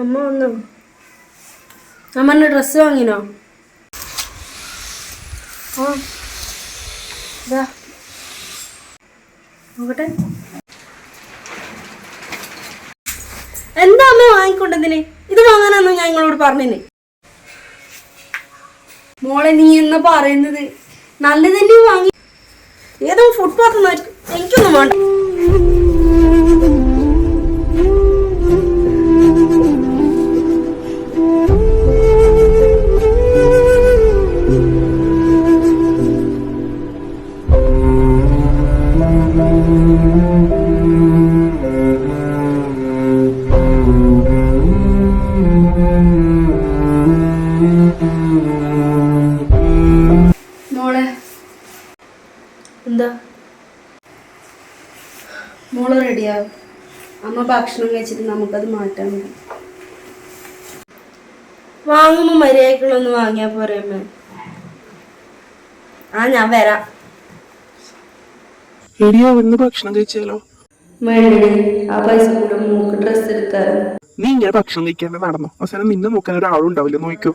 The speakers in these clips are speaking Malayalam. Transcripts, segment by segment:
അമ്മ വന്നോ. അമ്മ ഡ്രസ്സ് വാങ്ങിനോ? നോക്കട്ടെ. എന്താ അമ്മ വാങ്ങിക്കൊണ്ടതിന്? ഇത് വാങ്ങാനാന്നോ ഞാൻ നിങ്ങളോട് പറഞ്ഞിന്? മോളെ നീ എന്നാ പറയുന്നത്? നല്ലതല്ലേ വാങ്ങി? ഏതോ ഫുട്പാത്ത് എനിക്കൊന്നും വേണ്ട. എന്താ? മോൾ റെഡിയാവും അമ്മ ഭക്ഷണം കഴിച്ചിട്ട് നമുക്കത് മാറ്റാൻ പറ്റും. വാങ്ങുമ്പോ മര്യാദക്കുള്ളൊന്ന് വാങ്ങിയാ പോരെ അമ്മ. ആ ഞാൻ വരാം. ഭക്ഷണം കഴിച്ചാലോ? വേണ്ടേ ആ പൈസ കൂടെ മൂക്ക് ഡ്രസ്സ് നീ ഇങ്ങനെ ഭക്ഷണം കഴിക്കാണ്ട് നടന്നു? അവസാനം നിന്നെ നോക്കാൻ ഒരാളുണ്ടാവില്ല നോക്കൂ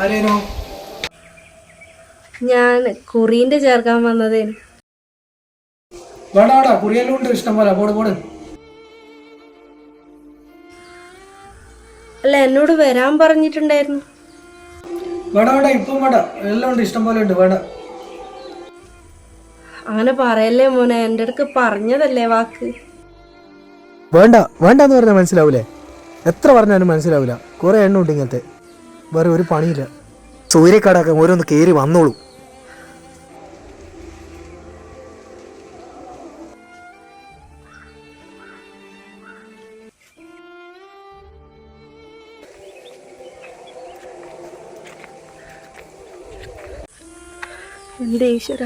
ആരേനോ? ഞാൻ കുറീന്റെ ചേർക്കാൻ വന്നതേ. വേണ്ട വേണ്ട. കുറിയെല്ലാം ഉണ്ട് ഇഷ്ടം പോലെ. പോട് പോട്. അല്ല എന്നോട് വരാൻ പറഞ്ഞിട്ടുണ്ടായിരുന്നു. വേണ്ട വേണ്ട. ഇപ്പം വേണ്ട. എല്ലാം ഉണ്ട് ഇഷ്ടം പോലെ ഉണ്ട്. വേണ്ട. അങ്ങനെ പറയല്ലേ മോനെ. എന്റെ അടുക്ക് പറഞ്ഞതല്ലേ വാക്ക്. വേണ്ട വേണ്ടെന്ന് പറഞ്ഞാൽ മനസ്സിലാവൂലേ? എത്ര പറഞ്ഞാലും മനസ്സിലാവില്ല കുറെ എണ്ണ ഉണ്ട് ഇങ്ങനത്തെ. വേറെ ഒരു പണിയില്ല. സൂര്യക്കാടൊക്കെ ഓരോന്ന് കയറി വന്നോളൂ. എന്റെ ഈശ്വര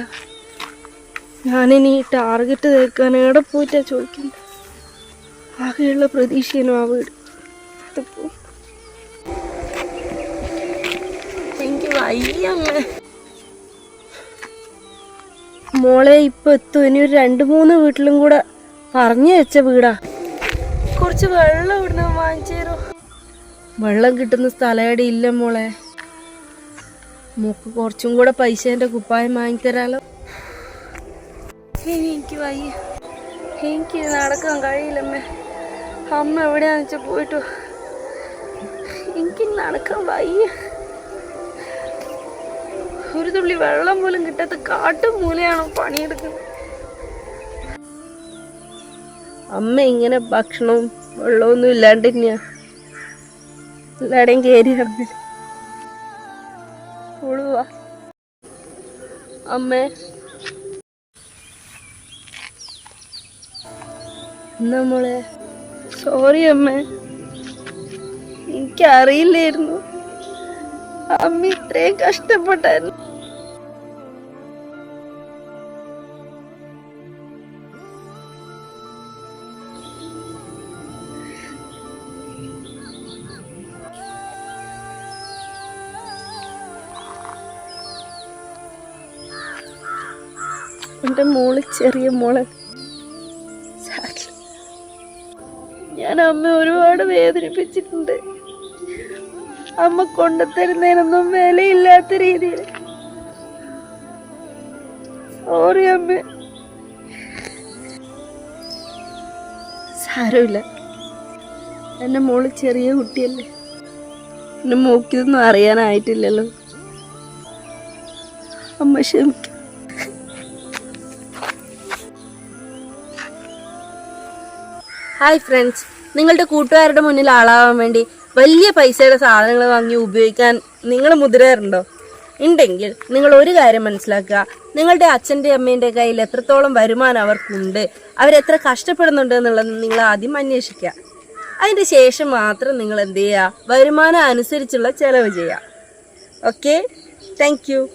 ഞാനിനി ടാർഗറ്റ് തേക്കാൻ എവിടെ പോയിട്ടാ ചോദിക്കുന്നത്? ആകെയുള്ള പ്രതീക്ഷയാണ് ആ വീട്. ഇതിപ്പോ വയ്യമ്മ മോളെ ഇപ്പൊ എത്തും. ഇനി ഒരു രണ്ട് മൂന്ന് വീട്ടിലും കൂടെ പറഞ്ഞു വെച്ച വീടാ. കുറച്ച് വെള്ളം ഇവിടുന്ന് വാങ്ങിച്ചു തരോ. വെള്ളം കിട്ടുന്ന സ്ഥലയുടെ ഇല്ല മോളെ. മൂക്ക് കുറച്ചും കൂടെ പൈസ എന്റെ കുപ്പായം വാങ്ങിത്തരാലോ എനിക്ക് വയ്യ. എനിക്ക് നടക്കാൻ കഴിയില്ലമ്മേ. അമ്മ എവിടെയാണെന്ന് വെച്ചാൽ പോയിട്ടു എനിക്ക് നടക്കാൻ വയ്യ. ഒരു തുള്ളി വെള്ളം പോലും കിട്ടാത്ത കാട്ടും മൂലയാണോ പണിയെടുക്കുന്നത്. അമ്മ ഇങ്ങനെ ഭക്ഷണവും വെള്ളമൊന്നും ഇല്ലാണ്ട് തന്നെയാ. എല്ലാടെയും കയറി അമ്മ. നമ്മളെ സോറി അമ്മ. എനിക്കറിയില്ലായിരുന്നു. അമ്മ ഇത്രയും കഷ്ടപ്പെട്ടായിരുന്നു എന്റെ മോൾ ചെറിയ മോൾ. ഞാൻ അമ്മ ഒരുപാട് വേദനിപ്പിച്ചിട്ടുണ്ട്. അമ്മ കൊണ്ടുത്തരുന്നതിനൊന്നും വിലയില്ലാത്ത രീതിയിൽ. സോറി അമ്മ. സാരമില്ല. എന്റെ മോൾ ചെറിയ കുട്ടിയല്ലേ. എന്റെ മോക്കിതൊന്നും അറിയാനായിട്ടില്ലല്ലോ. അമ്മ ക്ഷമിക്കും. ഹായ് ഫ്രണ്ട്സ് നിങ്ങളുടെ കൂട്ടുകാരുടെ മുന്നിൽ ആളാവാൻ വേണ്ടി വലിയ പൈസയുടെ സാധനങ്ങൾ വാങ്ങി ഉപയോഗിക്കാൻ നിങ്ങൾ മുതിരാറുണ്ടോ? ഉണ്ടെങ്കിൽ നിങ്ങൾ ഒരു കാര്യം മനസ്സിലാക്കുക. നിങ്ങളുടെ അച്ഛന്റെ അമ്മേന്റെ കയ്യിൽ എത്രത്തോളം വരുമാനം അവർക്കുണ്ട് അവരെത്ര കഷ്ടപ്പെടുന്നുണ്ട് എന്നുള്ളത് നിങ്ങൾ ആദ്യം അന്വേഷിക്കുക. അതിന്റെ ശേഷം മാത്രം നിങ്ങൾ എന്ത് ചെയ്യുക? വരുമാനം അനുസരിച്ചുള്ള ചെലവ് ചെയ്യുക. Okay thank